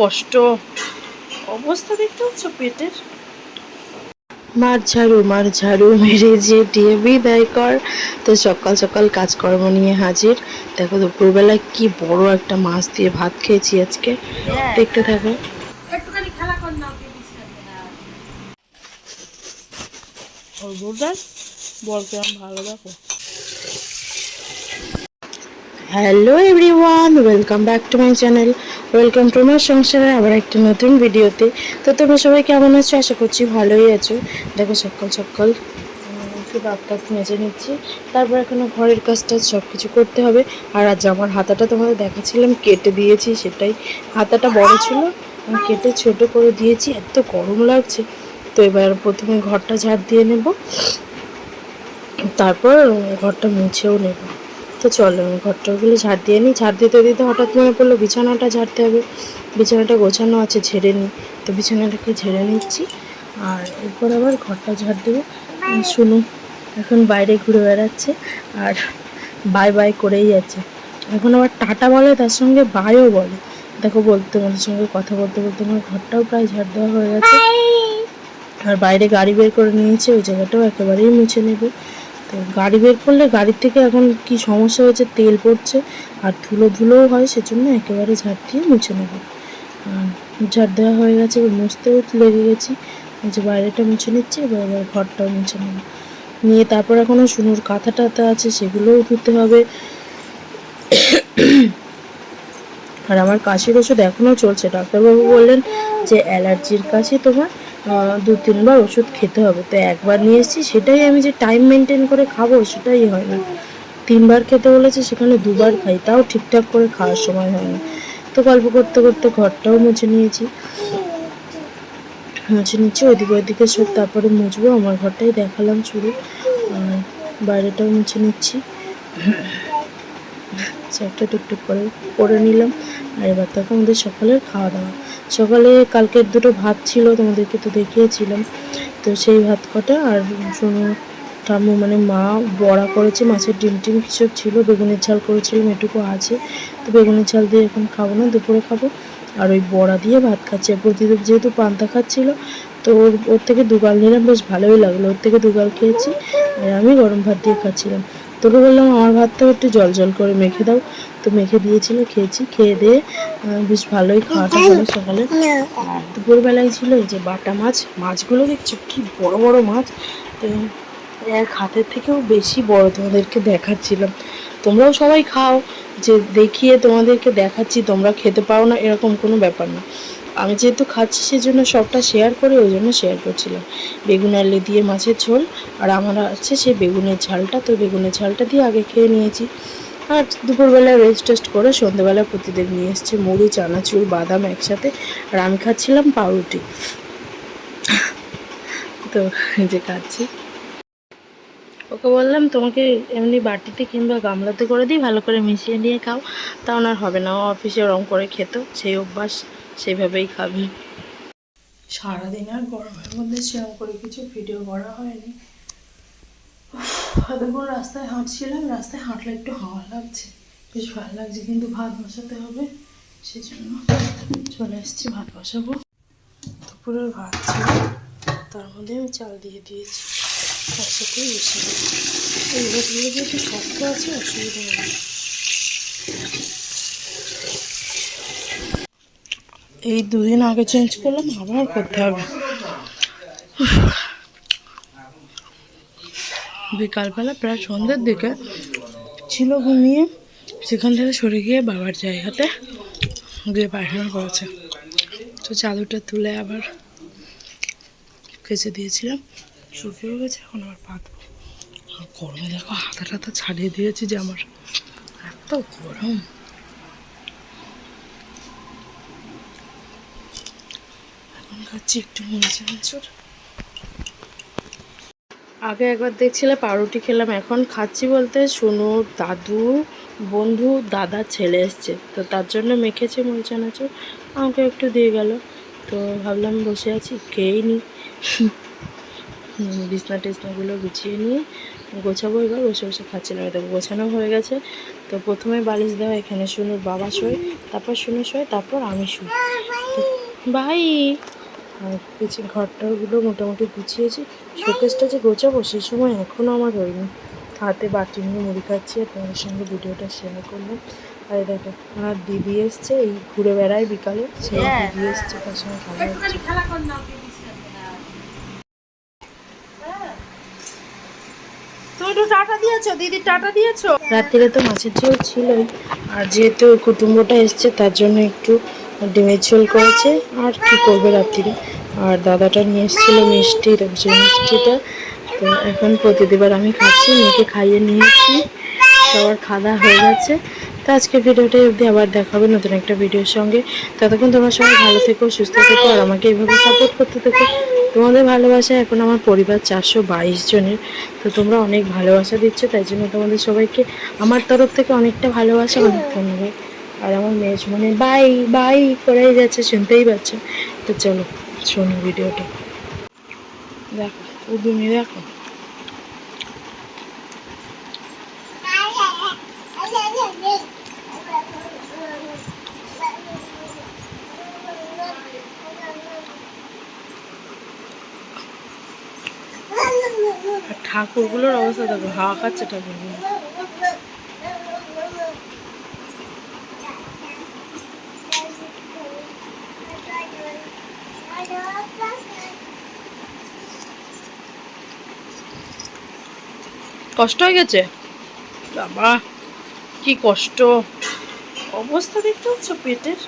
কষ্ট। অবস্থা দেখতে পাচ্ছ পেটের? মার ঝাড়ু মার ঝাড়ু মেরে যে দিয়ে বিদায় কর। তো সকাল সকাল কাজকর্ম নিয়ে হাজির। দেখো দুপুরবেলায় কি বড় একটা মাছ দিয়ে ভাত খেয়েছি আজকে। দেখতে থাকো। একটুখানি খেলা কর না ওকে ওর বউটার বলকে আমি ভালো দেখো। Hello everyone welcome back to my channel welcome to my সংসারে আবার একটা নতুন ভিডিওতে। তো তোমরা সবাই কেমন আছো? আশা করছি ভালোই আছো। দেখো সকাল সকাল একটু টাত মেজে নিচ্ছি। তারপর এখনও ঘরের কাজটা সব কিছু করতে হবে। আর আজ আমার হাতাটা তোমাদের দেখাচ্ছিলাম, কেটে দিয়েছি সেটাই। হাতাটা বড় ছিল, আমি কেটে ছোট করে দিয়েছি, এত গরম লাগছে। তো এবার প্রথমে ঘরটা ঝাড় দিয়ে নেব। তারপর ঘরটা মুছেও নেব। তো চলো আমি ঘরটাগুলো ঝাড় দিয়ে নিই। ঝাড় দিতে দিতে হঠাৎ মনে পড়ল বিছানাটা ঝাড়তে হবে। বিছানাটা গোছানো আছে ঝেড়ে নিই। তো বিছানাটাকে ঝেড়ে নিচ্ছি। আর এরপর আবার ঘরটা ঝাড় দেবো। শুনু এখন বাইরে ঘুরে বেড়াচ্ছে। আর বাই বাই করেই যাচ্ছে। এখন আবার টাটা বলে তার সঙ্গে বাইও বলে। দেখো বলতে তোমাদের সঙ্গে কথা বলতে বলতে আমার ঘরটাও প্রায় ঝাড় দেওয়া হয়ে গেছে। আর বাইরে গাড়ি বের করে নিয়েছে ওই জায়গাটাও একেবারেই মুছে নেবে। তো গাড়ি বের করলে গাড়ির থেকে এখন কি সমস্যা হয়েছে? তেল পড়ছে আর ধুলো ধুলোও হয়, সেজন্য একেবারে ঝাড় দিয়ে মুছে নেবে। ঝাড় দেওয়া হয়ে গেছে, এবার মুছতেও লেগে গেছি। যে বাইরেটা মুছে নিচ্ছি, এবার এবার ঘরটাও মুছে নেব। নিয়ে তারপর এখনও সুনুর কাঁথা টাথা আছে, সেগুলোও ধুতে হবে। আর আমার কাশির ওষুধ এখনও চলছে। ডাক্তারবাবু বললেন যে অ্যালার্জির কাশি তোমার। দু তিনবার ওষুধ খেতে হবে। তো একবার নিয়ে এসেছি, সেটাই আমি যে টাইম মেনটেন করে খাব সেটাই হয় না। তিনবার খেতে বলেছে, সেখানে দুবার খাই, তাও ঠিকঠাক করে খাওয়ার সময় হয় না। তো গল্প করতে করতে ঘরটাও মুছে নিয়েছি। মুছে নিচ্ছি, ওইদিকে ওইদিকে সব তারপরে মুছবো। আমার ঘরটাই দেখালাম শুরু বাইরেটাও মুছে নিচ্ছি। সবটা টুকটুক করে করে নিলাম। আর এবার তো আমাদের সকালের খাওয়া দাওয়া সকালে কালকের দুটো ভাত ছিল, তোমাদেরকে তো দেখিয়েছিলাম। তো সেই ভাত কটা আর শোনো ঠাম্মু মানে মা বড়া করেছে, মাছের ডিম টিম কিছু ছিল, বেগুনের ঝাল করেছিলাম, এটুকু আছে। তো বেগুনের ঝাল দিয়ে এখন খাব না, দুপুরে খাব। আর ওই বড়া দিয়ে ভাত খাচ্ছি। আর প্রতিদিন যেহেতু পান্তা খাচ্ছিল, তো ওর ওর থেকে দুগাল নিলাম, বেশ ভালোই লাগল। ওর থেকে দুগাল খেয়েছি, আর আমি গরম ভাত দিয়ে খাচ্ছিলাম। তোকে বললাম, আমার ভাতটাও একটু জল জল করে মেখে দাও। তো মেখে দিয়েছিল, খেয়েছি। খেয়ে দিয়ে বেশ ভালোই খাওয়াটা হলো সকালে। আর দুপুরবেলায় ছিল এই যে বাটা মাছ। মাছগুলো দেখছ, কি বড় বড় মাছ। তো এক হাতের থেকেও বেশি বড় তোমাদেরকে দেখাচ্ছিলাম। তোমরাও সবাই খাও, যে দেখিয়ে তোমাদেরকে দেখাচ্ছি, তোমরা খেতে পারো না, এরকম কোনো ব্যাপার না। আমি যেহেতু খাচ্ছি সেজন্য সবটা শেয়ার করে ওই জন্য শেয়ার করছিলাম। বেগুন আলু দিয়ে মাছের ঝোল, আর আমার আছে সেই বেগুনের ঝালটা। তো বেগুনের ঝালটা দিয়ে আগে খেয়ে নিয়েছি। আর দুপুরবেলা রেস্ট টেস্ট করে সন্ধ্যেবেলা প্রতিদিন নিয়ে এসছে মুড়ি, চানাচুর, বাদাম একসাথে। আর আমি খাচ্ছিলাম পাউরুটি। তো যে খাচ্ছি। ওকে বললাম, তোমাকে এমনি বাটিতে কিংবা গামলাতে করে দিই, ভালো করে মিশিয়ে নিয়ে খাও। তাও আর হবে না। অফিসে ওরম করে খেত। সেই অভ্যাস সেইভাবেই খাবে। সারাদিন আর গরমের মধ্যে সেরকম করে কিছু ভিডিও করা হয়নি। এতক্ষণ রাস্তায় হাঁটছিলাম, রাস্তায় হাঁটলে একটু হাওয়া লাগছে। বেশ ভালো লাগছে, কিন্তু ভাত বসাতে হবে, সেজন্য চলে এসেছি ভাত বসাবো। দুপুরের ভাত ছিল, তার মধ্যে আমি চাল দিয়ে দিয়েছি। তার সাথে বসে এই ভাতগুলো যেহেতু শক্ত আছে, অসুবিধা নেই। এই দুদিন আগে চেঞ্জ করলাম, আবার করতে হবে। বিকালবেলা প্রায় সন্ধ্যের দিকে ছিল ঘুমিয়ে, সেখান থেকে সরে গিয়ে বাবার জায়গাতে গিয়ে পায়খানা করেছে। তো চাদরটা তুলে আবার কেচে দিয়েছিলাম। শুকিয়েও গেছে, এখন আবার পাতবো। গরমে দেখো হাতা টাতা ছাড়িয়ে দিয়েছি যে আমার, এত গরম। খাচ্ছি একটু মরিচা আগে একবার দেখছিলে পাউরুটি খেলাম, এখন খাচ্ছি বলতে শুনো দাদু, বন্ধু দাদার ছেলে এসছে। তো তার জন্য মেখেছে মরিচা নাচুর আমাকে একটু দিয়ে গেল। তো ভাবলাম বসে আছি, খেয়েই নি। বিছনা টিছনাগুলো গুছিয়ে নিয়ে গোছাবো এবার, বসে বসে খাচ্ছিলাম এটা গোছানো হয়ে গেছে। তো প্রথমে বালিশ দেওয়া, এখানে শুনুর বাবা শোয়, তারপর শুনু শোয়, তারপর আমি শুই ভাই আর কিছু ঘরটাগুলো মোটামুটি গুছিয়েছি। শোকেসটা যে গোছাবো সেই সময় এখনও আমার হয়নি। হাতে বাটি নিয়ে মুড়ি খাচ্ছি আর তোমাদের সঙ্গে ভিডিওটা শেয়ার করলাম। আর দেখো আমার দিদি এসছে এই ঘুরে বেড়ায় বিকালে। সেই দিদি এসছে তার সঙ্গে খেলা একটু টাটা দিয়েছ দিদি টাটা দিয়েছ? রাত্রিরে তো মাছের ঝোল ছিলই। আর যেহেতু কুটুম্বটা এসছে তার জন্য একটু ডিমের ঝোল করেছে। আর কি করবে রাত্রিরে? আর দাদাটা নিয়ে এসেছিল মিষ্টি সেই মিষ্টিটা। তো এখন প্রতিদিবার আমি খাচ্ছি, মেয়েকে খাইয়ে নিয়েছি। সবার খাওয়া হয়ে গেছে। তো আজকে ভিডিওটা অবধি, আবার দেখাবে নতুন একটা ভিডিওর সঙ্গে। ততক্ষণ তোমরা সবাই ভালো থেকো, সুস্থ থেকো, আর আমাকে এইভাবে সাপোর্ট করতে থেকো। তোমাদের ভালোবাসা এখন আমার পরিবার চারশো বাইশ জনের। তো তোমরা অনেক ভালোবাসা দিচ্ছ, তাই জন্য তোমাদের সবাইকে আমার তরফ থেকে অনেকটা ভালোবাসা অনেক ধন্যবাদ আর আমার মেয়ে মানে বাই বাই করেই যাচ্ছে, শুনতেই পাচ্ছে। তো চলো, শোনো ভিডিওটা। দেখো উদুমি দেখো। ঠাকুরগুলোর অবস্থা দেখো হাওয়া খাচ্ছে ঠাকুরগুলো। কষ্ট হয়ে গেছে? বাবা কি কষ্ট। অবস্থা দেখতে পাচ্ছ পেটের।